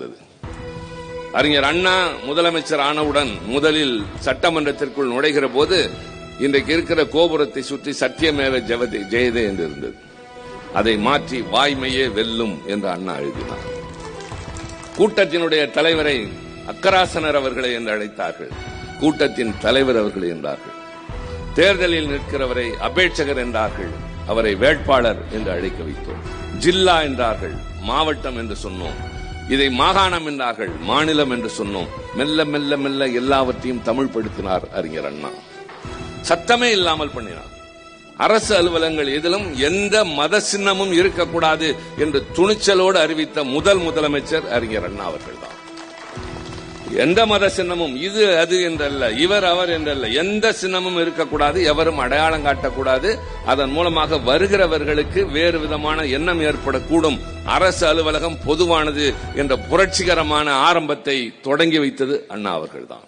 இருந்தது. அறிஞர் அண்ணா முதலமைச்சர் ஆனவுடன் முதலில் சட்டமன்றத்திற்குள் நுழைகிற போது இன்றைக்கு இருக்கிற கோபுரத்தை சுற்றி சத்தியமேவ ஜெவதே ஜெயதே என்று இருந்தது. அதை மாற்றி வாய்மையே வெல்லும் என்று அண்ணா எழுதினார். கூட்டத்தினுடைய தலைவரை அக்கராசனர் அவர்களை என்று அழைத்தார்கள். கூட்டத்தின் தலைவர் அவர்கள் என்றார்கள். தேர்தலில் நிற்கிறவரை அபேட்சகர் என்றார்கள். அவரை வேட்பாளர் என்று அழைக்க வைத்தோம். ஜில்லா என்றார்கள். மாவட்டம் என்று சொன்னோம். இதை மாகாணம் என்றார்கள் மாநிலம் என்று சொன்னோம். மெல்ல மெல்ல மெல்ல எல்லாவற்றையும் தமிழ்படுத்தினார் அறிஞர் அண்ணா. சத்தமே இல்லாமல் பண்ணினார். அரசு அலுவலகங்கள் எதிலும் எந்த மத சின்னமும் இருக்கக்கூடாது என்று துணிச்சலோடு அறிவித்த முதல் முதலமைச்சர் அறிஞர் அண்ணா அவர்கள்தான். எந்த மத சின்னமும் இது அது என்றல்ல இவர் அவர் என்றல்ல எந்த சின்னமும் இருக்கக்கூடாது எவரும் அடையாளம் காட்டக்கூடாது. அதன் மூலமாக வருகிறவர்களுக்கு வேறு விதமான எண்ணம் ஏற்படக்கூடும். அரசு அலுவலகம் பொதுவானது என்ற புரட்சிகரமான ஆரம்பத்தை தொடங்கி வைத்தது அண்ணா அவர்கள்தான்.